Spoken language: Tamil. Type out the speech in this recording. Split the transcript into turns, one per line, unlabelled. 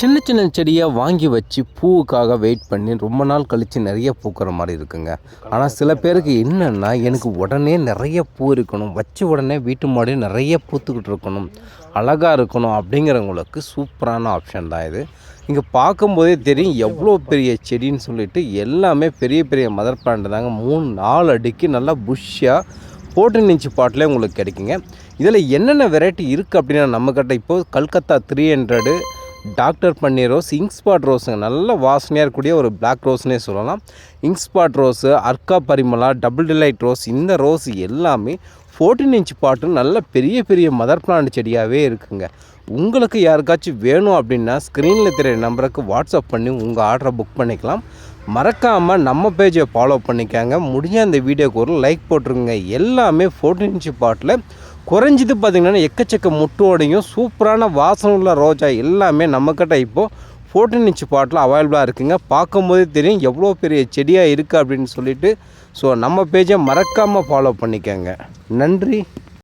சின்ன சின்ன செடியாக வாங்கி வச்சு பூவுக்காக வெயிட் பண்ணி ரொம்ப நாள் கழித்து நிறைய பூக்கிற மாதிரி இருக்குங்க. ஆனால் சில பேருக்கு என்னென்னா எனக்கு உடனே நிறைய பூ இருக்கணும் வச்ச உடனே வீட்டு மாடியும் நிறைய பூத்துக்கிட்டு இருக்கணும் அழகாக இருக்கணும் அப்படிங்கிறவங்களுக்கு சூப்பரான ஆப்ஷன் தான் இது. இங்கே பார்க்கும்போதே தெரியும் எவ்வளோ பெரிய செடின்னு சொல்லிட்டு எல்லாமே பெரிய பெரிய மதர் பிளான்ட் தாங்க. மூணு நாலு அடிக்கு நல்லா புஷ்ஷாக ஃபோர்டீன் இன்ச் பாட்டிலே உங்களுக்கு கிடைக்குங்க. இதில் என்னென்ன வெரைட்டி இருக்குது அப்படின்னா நம்மக்கிட்ட இப்போது கல்கத்தா த்ரீ ஹண்ட்ரடு டாக்டர் பன்னீர் ரோஸ் இங்க் ஸ்பாட் ரோஸுங்க நல்ல வாசனையாக இருக்கக்கூடிய ஒரு பிளாக் ரோஸ்னே சொல்லலாம். Ink spot rose Arka Parimala double delight rose இந்த ரோஸ் எல்லாமே ஃபோர்டீன் இன்ச் பாட்டு நல்ல பெரிய பெரிய மதர் பிளான்ட் செடியாகவே இருக்குங்க. உங்களுக்கு யாருக்காச்சும் வேணும் அப்படின்னா ஸ்க்ரீனில் தெரிய நம்பருக்கு வாட்ஸ்அப் பண்ணி உங்கள் ஆர்டரை புக் பண்ணிக்கலாம். மறக்காமல் நம்ம பேஜை ஃபாலோ பண்ணிக்காங்க. முடிஞ்ச அந்த வீடியோக்கு ஒரு லைக் போட்டுருங்க. எல்லாமே ஃபோர்டீன் இன்ச் பாட்டில் குறைஞ்சது பார்த்திங்கன்னா எக்கச்சக்க முட்டோடையும் சூப்பரான வாசனை உள்ள ரோஜா எல்லாமே நம்மக்கிட்ட இப்போது ஃபோர்டீன் இன்ச் பாட்டில் அவைலபிளாக இருக்குங்க. பார்க்கும்போதே தெரியும் எவ்வளோ பெரிய செடியாக இருக்குது அப்படின்னு சொல்லிட்டு. ஸோ நம்ம பேஜை மறக்காமல் ஃபாலோ பண்ணிக்கோங்க. நன்றி.